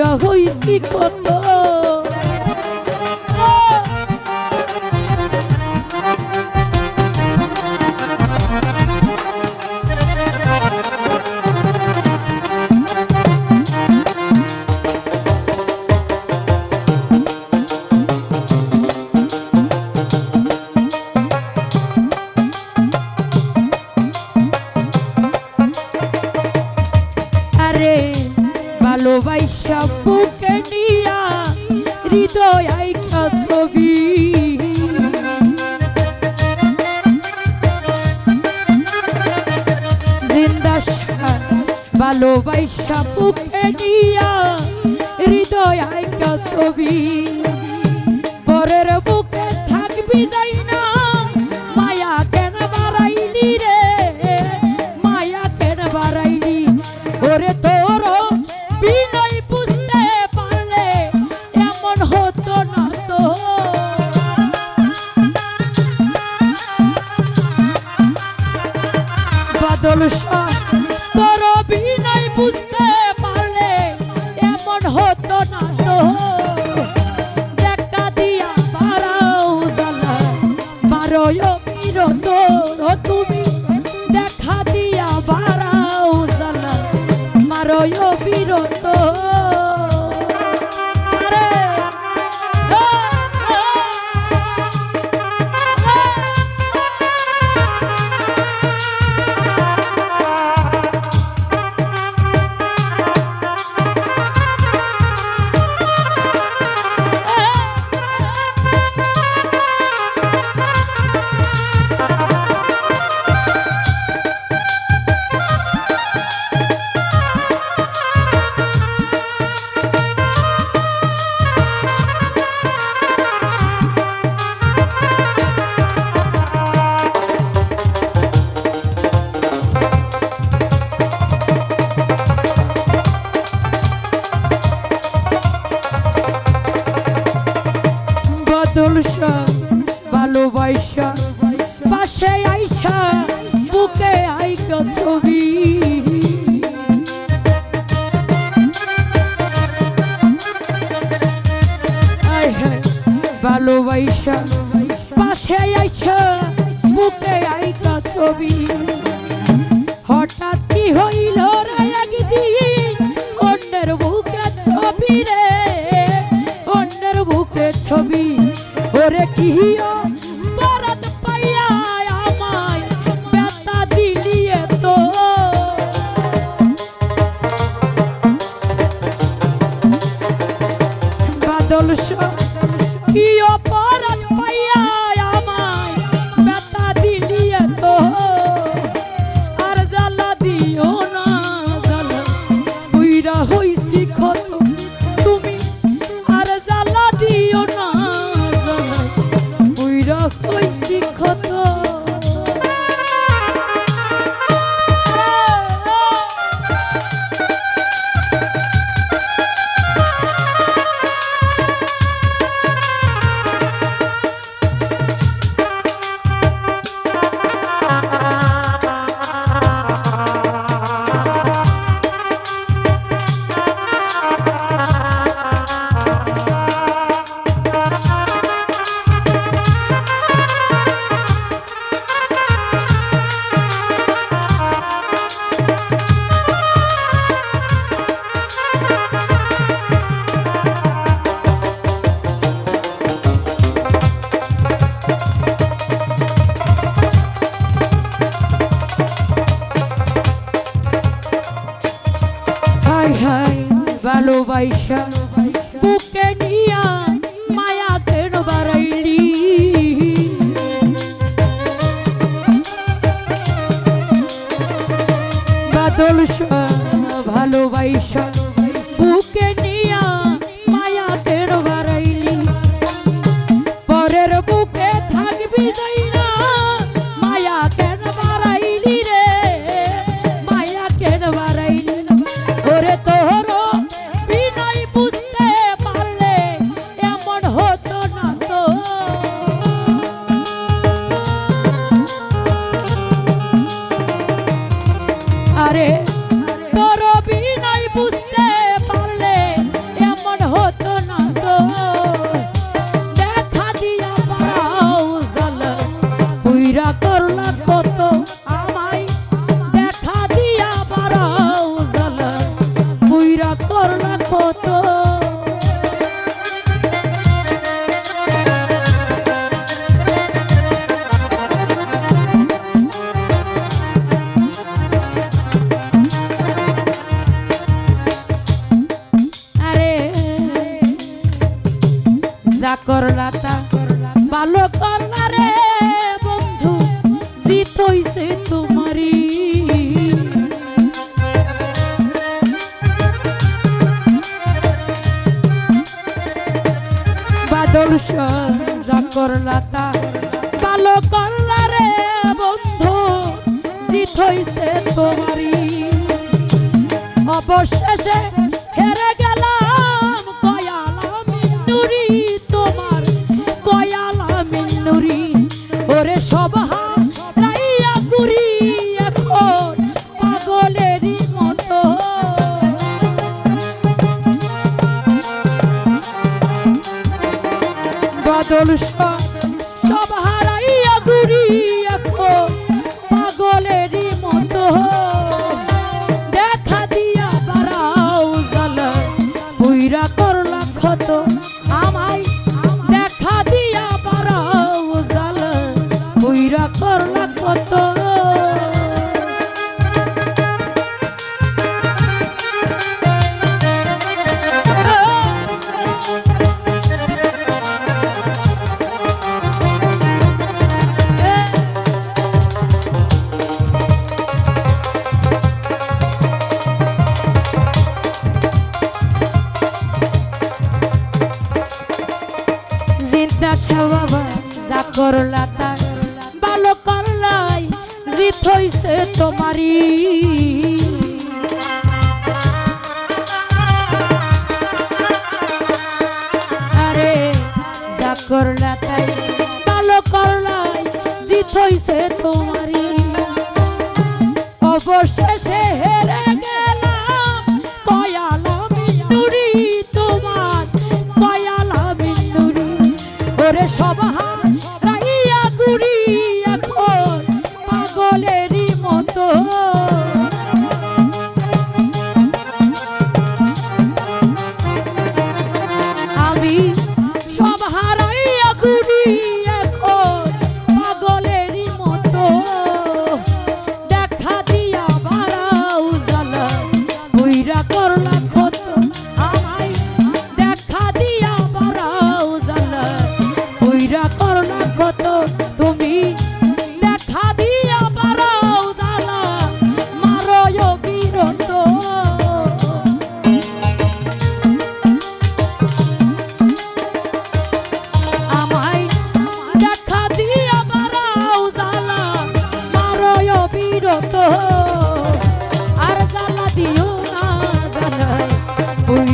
বুড়া হইছি কত হৃদয় একটা ছবি। বুকে হৃদয় ছবি। পরের বুকে থাকবি যাই বাদল সা তুলসা ভালোবাসা। পাশে আইসা, বুকে আইকা ছবি। ভালোবাসা। পাশে আইসা, বুকে আইকা ছবি। হঠাৎ কি হইল রে একদিন? অন্যের বুকে ছবি রে, অন্যের বুকে ছবি। করে কি হারে তোর বিনয় বুঝতে পারলে এমন হতো না তো দেখা দিয়া পাও জাল বুইরা করলা কত আমাই দেখা দিয়া পারাও জাল বুইরা করলা কত যা করলাতা ভালো করলা রে বন্ধু জিতইছে তোমারি বাদল যা করলাতা ভালো করলা রে বন্ধু জিতইছে তোমারি অবশেষে হেরে গেলাম কয়ালা নুরি ওরে সব রাইয়া পুরি এখন পাগলেরই মতো। বাদল সব করলাটা, ভালো করলাই, জিত হইছে তোমারি আরে, যা করলাটাই ভালো করলাই, জিত হইছে তোমারি অবশ্য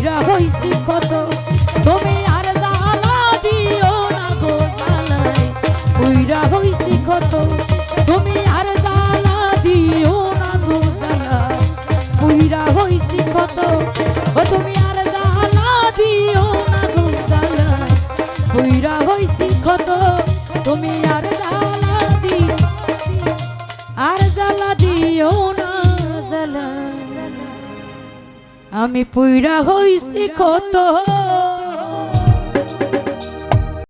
já foi se encontrou আমি পুইরা হইছি কত